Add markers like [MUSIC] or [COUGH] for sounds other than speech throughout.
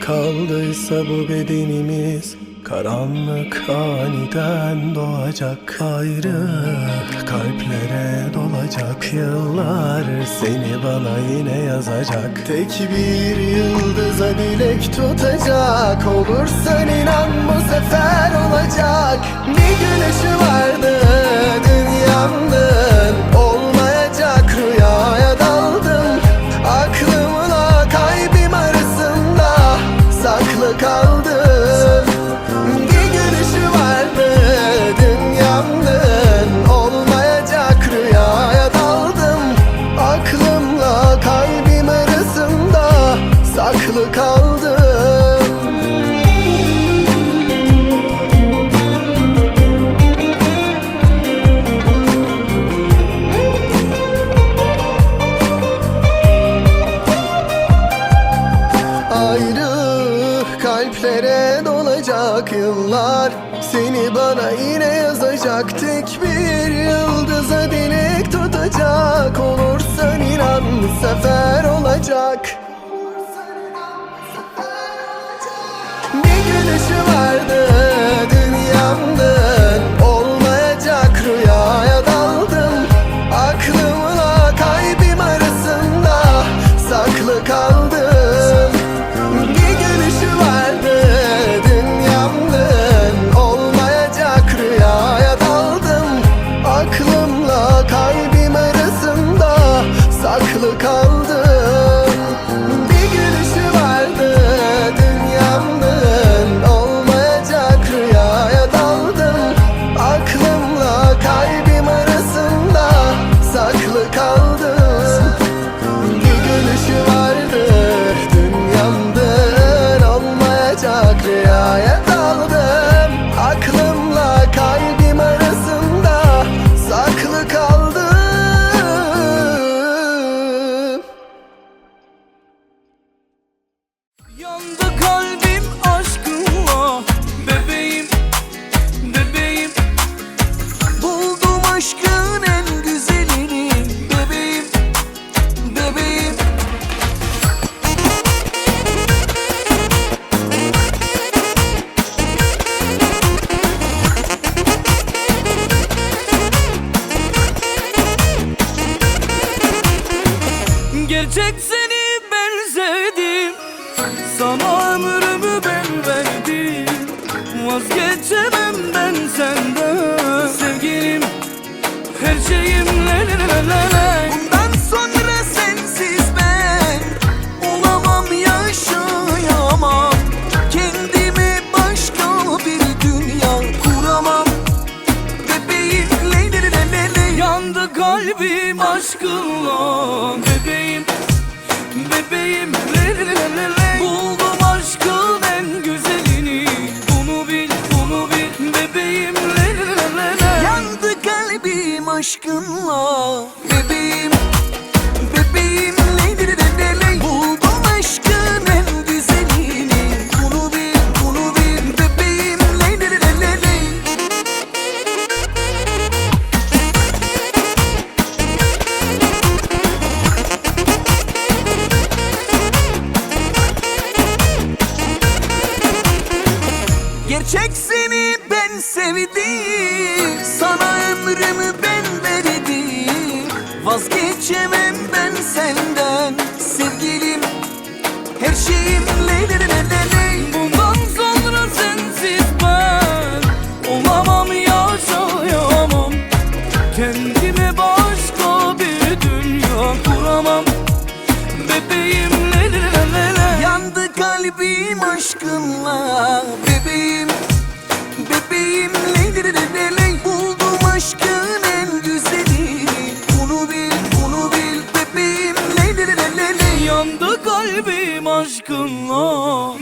kaldıysa bu bedenimiz Karanlık aniden doğacak. Ayrı Kalplere dolacak. Yıllar Seni bana yine yazacak. Tek bir yıldıza dilek tutacak. Olursan inan bu sefer olacak. Ne gülüşü vardı dünyamda 长的 vazgeçeyim le le le le le Bundan sonra sensiz ben olamam yaşayamam. Kendimi başka bir dünya kuramam. Bebeğim le le le le le. Yandı kalbim aşkınla bebeğim. Bebeğim le le le le le aşkınla bebeğim şeyim nedir Bundan sonra sensiz Olamam yaşayamam Kendime başka bir dünya kuramam. Bebeğim nedir Yandı kalbim aşkınla Bebeğim. Bebeğim nedir Buldum aşkını talibim aşkınla.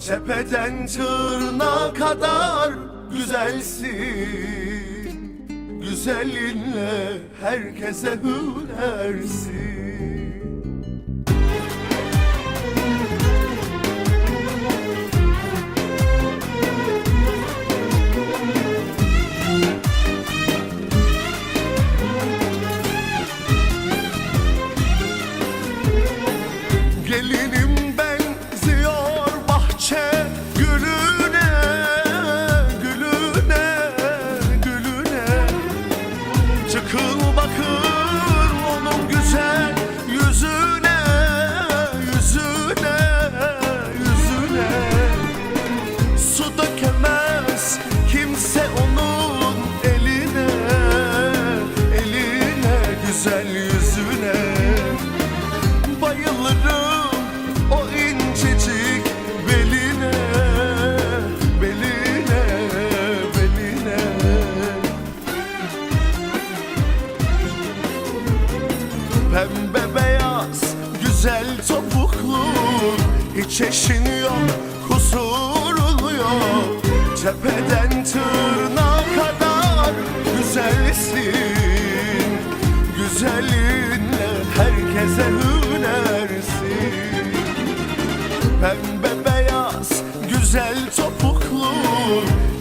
Tepeden tırnağa kadar güzelsin. Güzelinle herkese hünersin Pembe beyaz güzel topuklu Hiç eşin yok kusurun yok. Tepeden tırnağa kadar güzelsin Güzelinle herkese hünersin. Pembe beyaz güzel topuklu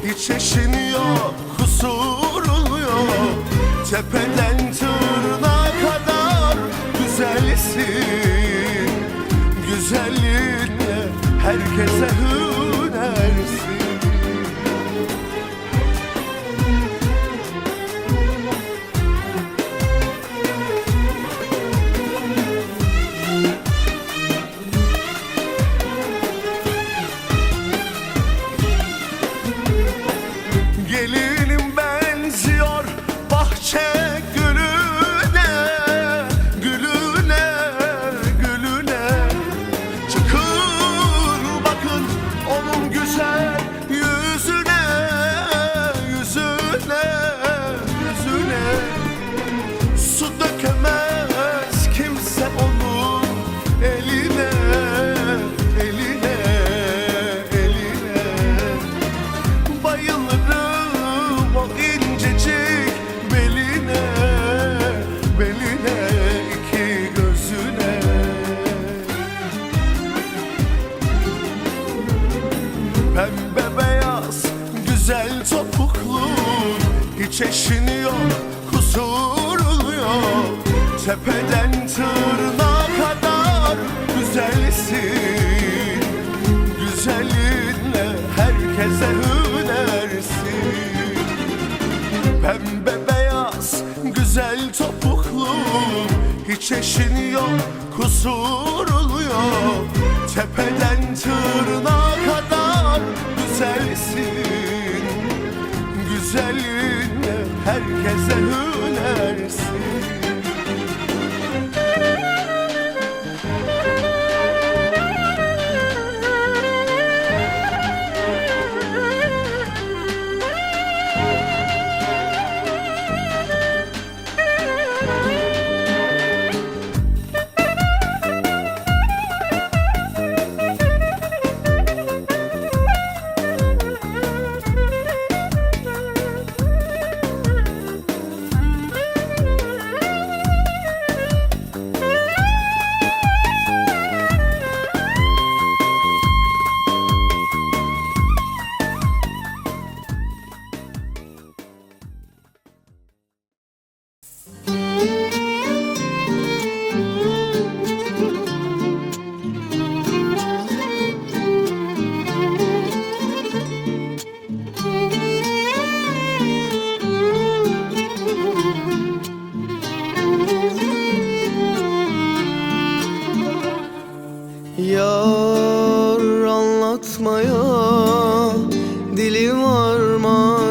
Hiç eşin yok kusurun yok. Tepeden tırnağa güzelsin Güzelinle herkese hünersin Hiç eşin yok kusurun yok Tepeden tırnağa kadar güzelsin. Güzelinle herkese hünersin. Pembe beyaz güzel topuklu Hiç eşin yok kusurun yok Tepeden tırnağa kadar güzelsin. Güzelinle herkese hünersin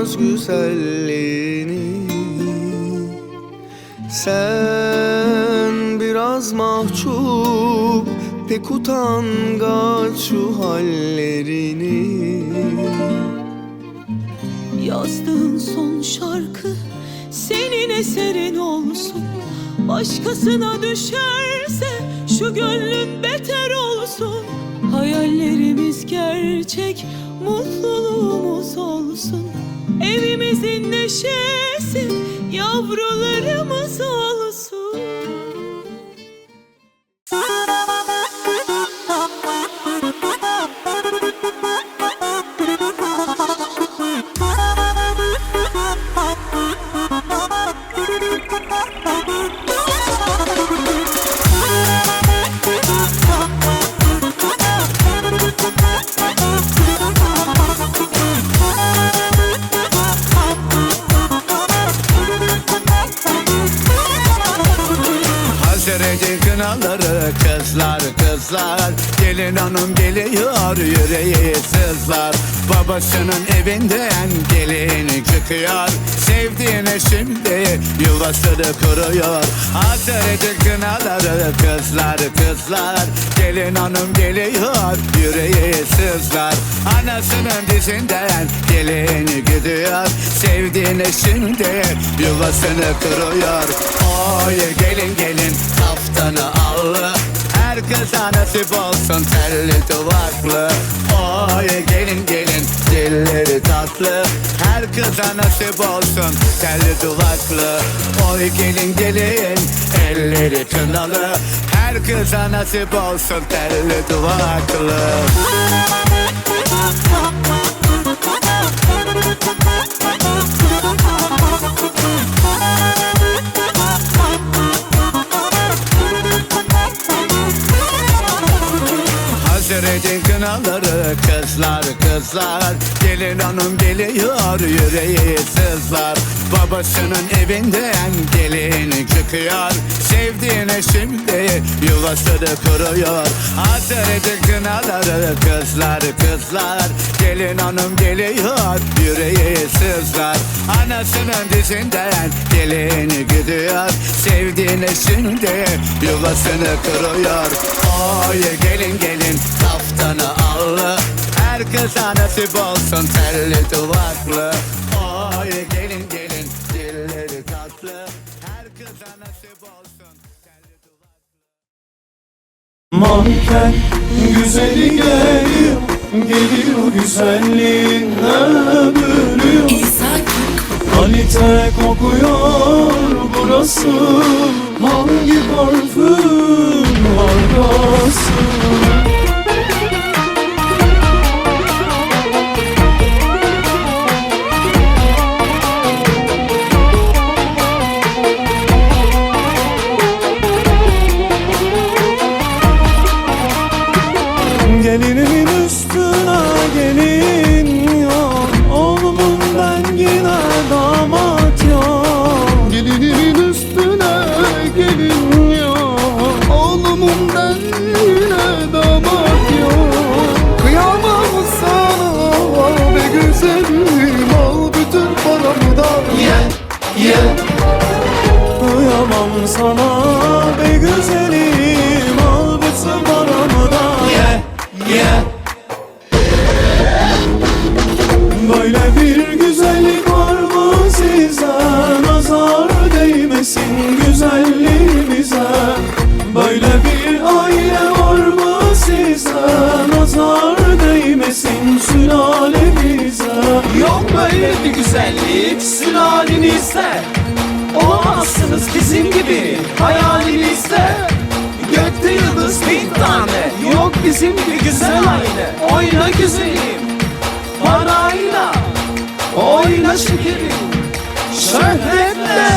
varmaz güzelliğini Sen biraz mahcup pek utangaç şu hallerini. Yazdığın son şarkı senin eserin olsun. Başkasına düşerse şu gönlün beter olsun. Hayallerimiz gerçek mutluluğumuz olsun Evimizin neşesi yavrularımız kızlar kızlar. Gelin hanım geliyor yüreği sızlar. Babasının evinden gelin çıkıyor. Sevdiğine şimdi yuvasını kuruyor. Hazır edin kınaları kızlar kızlar. Gelin hanım geliyor yüreği sızlar. Anasının dizinden gelin gidiyor. Sevdiğine şimdi yuvasını kuruyor. Oy gelin gelin kaftanı allı Her kıza nasip olsun telli duvaklı Oy gelin gelin dilleri tatlı. Her kıza nasip olsun telli duvaklı Oy gelin gelin elleri kınalı. Her kıza nasip olsun telli duvaklı Hazır [LAUGHS] edin kınaları kızlar kızlar. Gelin hanım geliyor yüreği sızlar. Babasının evinden gelin çıkıyor. Sevdiğine şimdi yuvasını kuruyor. Hazır edin kınaları kızlar kızlar. Gelin hanım geliyor yüreği sızlar. Anasının dizinden gelin gidiyor. Sevdiğine şimdi yuvasını kuruyor. Oy gelin gelin kaftanı allı Her kıza nasip olsun telli duvaklı. Oy gelin gelin dilleri tatlı. Her kıza nasip olsun telli duvaklı. Manken güzeli geliyor. Geliyor güzelliğin ömrü. Kalite kokuyor burası. Hangi parfüm markası Gelinimin Böyle bir güzellik var mı size? Nazar değmesin güzelliğimize. Böyle bir aile var mı size? Nazar değmesin sülalemize. Yok böyle bir güzellik sülalenizde. Olamazsınız bizim gibi hayalinizde. Gökte yıldız bin tane. Yok bizim gibi güzel aile. Oyna güzelim Parayla Oyna şekerim. Şöhretle